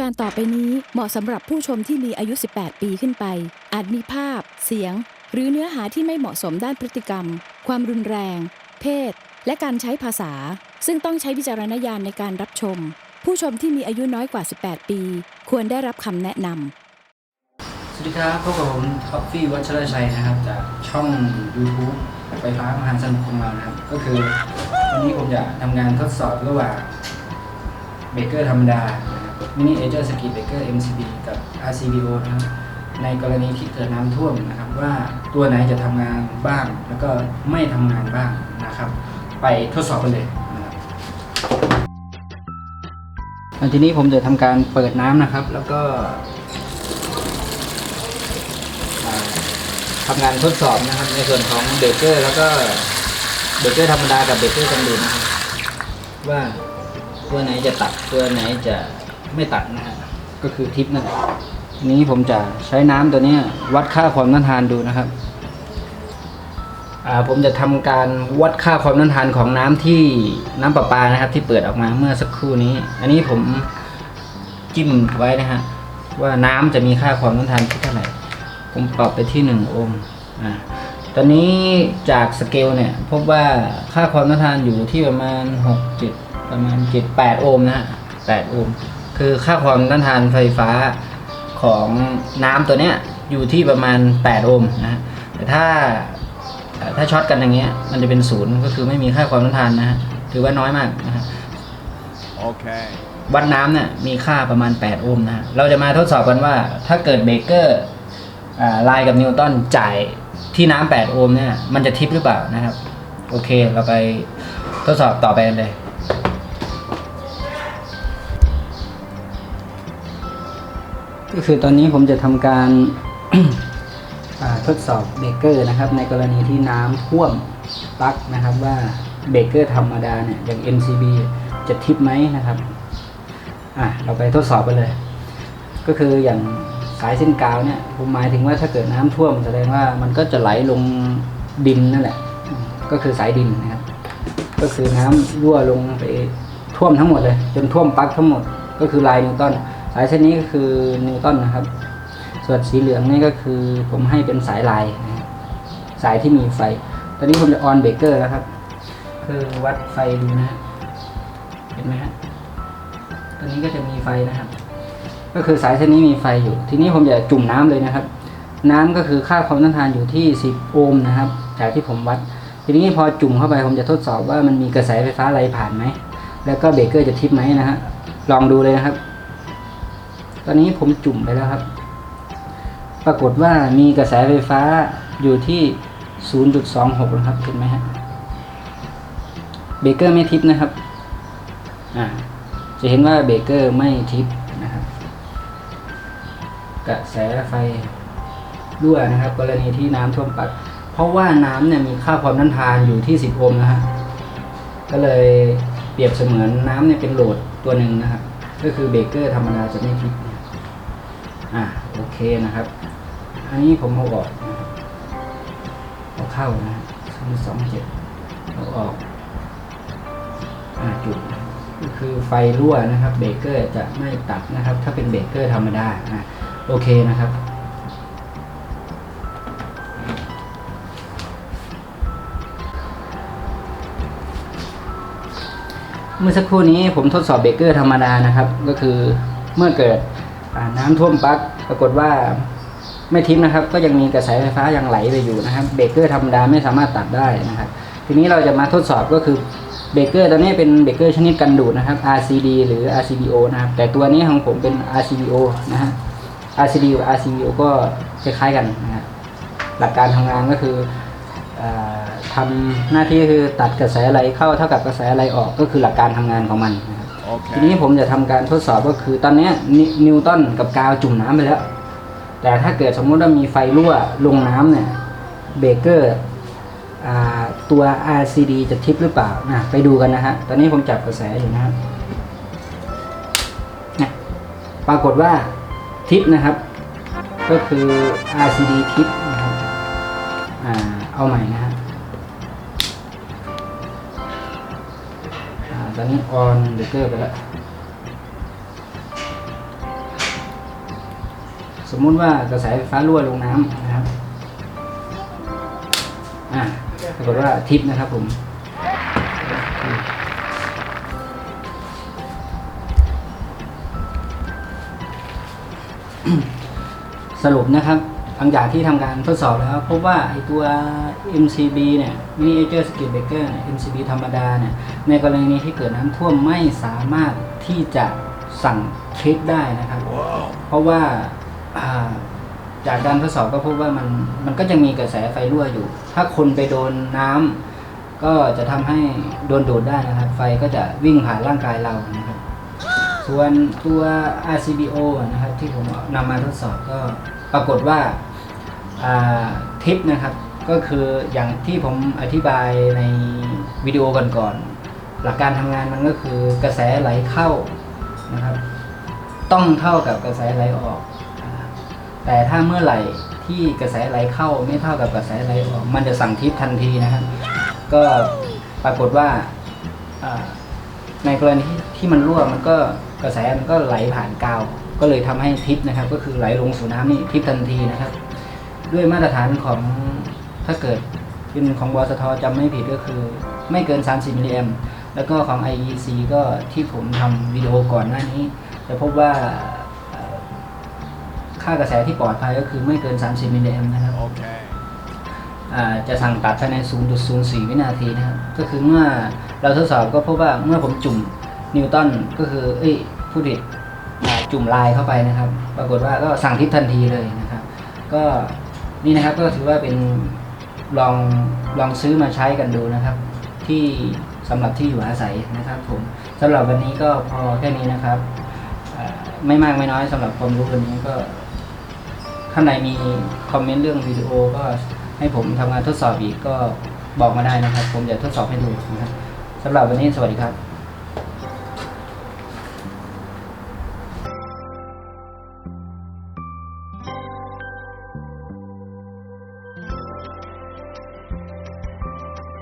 การต่อไปนี้เหมาะสำหรับผู้ชมที่มีอายุ 18 ปีขึ้นไป อาจมีภาพ เสียง หรือเนื้อหาที่ไม่เหมาะสมด้านพฤติกรรม ความรุนแรง เพศ และการใช้ภาษา ซึ่งต้องใช้วิจารณญาณในการรับชม ผู้ชมที่มีอายุน้อยกว่า 18 ปี ควรได้รับคำแนะนำสวัสดีครับพบกับผมท็อฟฟี่วัชรชัยนะครับ จากช่อง YouTube ไฟฟ้ามหาสนุกของเรานะครับ ก็คือวันนี้ผมจะทำงานทดสอบระหว่างเบเกอร์ธรรมดา มินิเอเจอร์สกีเบเกอร์ MCB กับ RCBO นะครับในกรณีที่เกิดน้ำท่วมนะครับ ว่าตัวไหนจะทำงานบ้าง แล้วก็ไม่ทำงานบ้างนะครับ ไปทดสอบกันเลยนะครับทีนี้ผมจะทำการเปิดน้ำนะครับ แล้วก็ทำงานทดสอบนะครับ ในส่วนของเบเกอร์ แล้วก็เบเกอร์ธรรมดากับเบเกอร์กันดูนะครับว่าตัวไหนจะตัดตัวไหนจะ ไม่ตัดนะฮะก็คือทิปนั่นแหละทีนี้ผมจะใช้น้ำตัวนี้วัดค่าความต้านทานดูนะครับผมจะทำการวัดค่าความต้านทานของน้ำที่น้ำประปานะครับ ที่เปิดออกมาเมื่อสักครู่นี้ อันนี้ผมจิ้มไว้นะฮะว่าน้ำจะมีค่าความต้านทานที่เท่าไหร่ ผมปรับไปที่หนึ่งโอห์มอ่าตอนนี้จากสเกลเนี่ยพบว่าค่าความต้านทานอยู่ที่ประมาณหกเจ็ดประมาณเจ็ดแปดโอห์มนะฮะแปดโอห์ม คือค่าความต้านทานไฟฟ้าของน้ำตัวเนี้ยอยู่ที่ประมาณแปดโอห์มนะฮะแต่ถ้าเอ่อถ้าช็อตกันอย่างเงี้ยมันจะเป็นศูนย์ก็คือไม่มีค่าความต้านทานนะฮะถือว่าน้อยมากนะฮะ Okay. วัดน้ำเนี่ยมีค่าประมาณ 8 โอห์มนะฮะเราจะมาทดสอบกันว่าถ้าเกิดเบเกอร์อ่าไลน์กับนิวตันจ่ายที่น้ำ8 โอห์มเนี่ยมันจะทิปหรือเปล่านะครับ โอเค เราไปทดสอบต่อไปกันเลย ก็คือตอนนี้ผมจะทำการทดสอบเบเกอร์นะครับ ในกรณีที่น้ำท่วมปลั๊กนะครับว่าเบเกอร์ธรรมดาเนี่ยอย่าง MCB จะทิปไหมนะครับอะเราไปทดสอบกันเลย ก็คืออย่างสายเส้นกาวเนี่ยผมหมายถึงว่าถ้าเกิดน้ำท่วมแสดงว่ามันก็จะไหลลงดินนั่นแหละ ก็คือสายดินนะครับก็คือน้ำรั่วลงไปท่วมทั้งหมดเลย จนท่วมปลั๊กทั้งหมด ก็คือลายนิวตัน สายเส้นนี้ก็คือนิวตันนะครับ ส่วนสีเหลืองนี่ก็คือผมให้เป็นสายลายนะสายที่มีไฟ ตอนนี้ผมจะออนเบเกอร์แล้วครับ คือวัดไฟดูนะฮะเห็นไหมฮะตัวนี้ก็จะมีไฟนะครับ ก็คือสายเส้นนี้มีไฟอยู่ ทีนี้ผมจะจุ่มน้ำเลยนะครับ น้ำก็คือค่าความต้านทานอยู่ที่ 10 โอห์มนะครับ จากที่ผมวัด ทีนี้พอจุ่มเข้าไปผมจะทดสอบว่ามันมีกระแสไฟฟ้าไหลผ่านไหม แล้วก็เบเกอร์จะทิปไหมนะฮะ ลองดูเลยนะครับ ตอนนี้ผมจุ่มไปแล้วครับ ปรากฏว่ามีกระแสไฟฟ้าอยู่ที่ 0.26 นะครับ เห็นไหมฮะ เบเกอร์ไม่ทิปนะครับ อ่า จะเห็นว่าเบเกอร์ไม่ทิปนะครับ กระแสไฟรั่วนะครับ กรณีที่น้ำท่วมปัก เพราะว่าน้ำเนี่ยมีค่าความต้านทานอยู่ที่ 10 โอห์มนะฮะ ก็เลยเปรียบเสมือนน้ำเนี่ยเป็นโหลดตัวหนึ่งนะครับ ก็คือเบเกอร์ธรรมดาจะไม่ทิปนะ อ่าโอเคนะครับ อันนี้ผมเอาออกนะครับเอาเข้านะศูนย์สองเจ็ดเอาออกอ่าจุดก็คือไฟรั่วนะครับเบรกเกอร์จะไม่ตัดนะครับ ถ้าเป็นเบรกเกอร์ธรรมดาอะโอเคนะครับเมื่อสักครู่นี้ผมทดสอบเบรกเกอร์ธรรมดานะครับ ก็คือเมื่อเกิด น้ำท่วมปลั๊กปรากฏว่าไม่ทิ้งนะครับ ก็ยังมีกระแสไฟฟ้ายังไหลไปอยู่นะครับเบรกเกอร์ธรรมดาไม่สามารถตัดได้นะครับ ทีนี้เราจะมาทดสอบก็คือเบรกเกอร์ตัวนี้เป็นเบรกเกอร์ชนิดกันดูดนะครับ RCD หรือ RCBO นะครับ แต่ตัวนี้ของผมเป็น RCBO นะฮะ RCD กับ RCBO ก็คล้ายๆกันนะครับหลักการทำงานก็คือออทำหน้าที่คือตัดกระแสไหลเข้าเท่ากับกระแสไหลออกก็คือหลักการทำงานของมันนะ ทีนี้ผมจะทำการทดสอบก็คือตอนนี้นินิวตันกับกาวจุ่มน้ำไปแล้ว แต่ถ้าเกิดสมมุติว่ามีไฟรั่วลงน้ำเนี่ยเบเกอร์ตัว RCD จะทิปหรือเปล่านะไปดูกันนะฮะ ตอนนี้ผมจับกระแสอยู่นะครับนะปรากฏว่าทิปนะครับ ก็คือ RCD ทิปนะครับอเอาใหม่นะฮะ อนนี้ออนเบเกอร์ไปแล้ว สมมุติว่ากระแสไฟฟ้ารั่วลงน้ำนะครับ อ่าปรากฏว่าทิปนะครับผมสรุปนะครับ ลังจากที่ทำการทดสอบแล้วพบว่าไอตัว MCB เนี่ย Miniature Circuit Breaker เนี่ย MCB ธรรมดาเนี่ย ในกรณีที่เกิดน้ำท่วมไม่สามารถที่จะสั่งทริปได้นะครับ Whoa. เพราะว่าอ่าจากการทดสอบก็พบว่ามันมันก็จะมีกระแสไฟรั่วอยู่ ถ้าคนไปโดนน้ำก็จะทำให้โดนดูดได้นะครับ ไฟก็จะวิ่งผ่านร่างกายเรานะครับ ส่วนตัว RCBO นะครับที่ผมนำมาทดสอบก็ปรากฏว่าอ่า ทิปนะครับก็คืออย่างที่ผมอธิบายในวิดีโอก่อนๆหลักการทำงานมันก็คือกระแสไหลเข้านะครับ ต้องเท่ากับกระแสไหลออก แต่ถ้าเมื่อไหร่ที่กระแสไหลเข้าไม่เท่ากับกระแสไหลออก มันจะสั่งทิปทันทีนะครับ ก็ปรากฏว่าในกรณีที่ที่มันรั่วมันก็กระแสมันก็ไหลผ่านกาว ก็เลยทำให้ทิปนะครับ ก็คือไหลลงสู่น้ำนี่ทิปทันทีนะครับ ด้วยมาตรฐานของถ้าเกิดเป็นของบสทจำไม่ผิดก็คือ ไม่เกิน 30มิลลิแอมป์แล้วก็ของ IEC ก็ที่ผมทำวิดีโอก่อนหน้านี้ จะพบว่าเอ่อค่ากระแสที่ปลอดภัยก็คือไม่เกิน 30มิลลิแอมป์นะครับ Okay. อ่าจะสั่งตัดภายใน 0.04 วินาทีนะครับ ก็คือเมื่อเราทดสอบก็พบว่าเมื่อผมจุ่มนิวตันก็คือ เอ้ยผู้ผิดอ่าจุ่มลายเข้าไปนะครับ ปรากฏว่าก็สั่งทิศทันทีเลยนะครับ ก็ นี่นะครับก็ถือว่าเป็นลองลองซื้อมาใช้กันดูนะครับ ที่สำหรับที่อยู่อาศัยนะครับผมสำหรับวันนี้ก็พอแค่นี้นะครับไม่มากไม่น้อยสำหรับความรู้วันนี้ก็ ข้างในมีคอมเมนต์เรื่องวิดีโอก็ให้ผมทำงานทดสอบอีกก็บอกมาได้นะครับ ผมจะทดสอบให้ดูนะครับสำหรับวันนี้สวัสดีครับ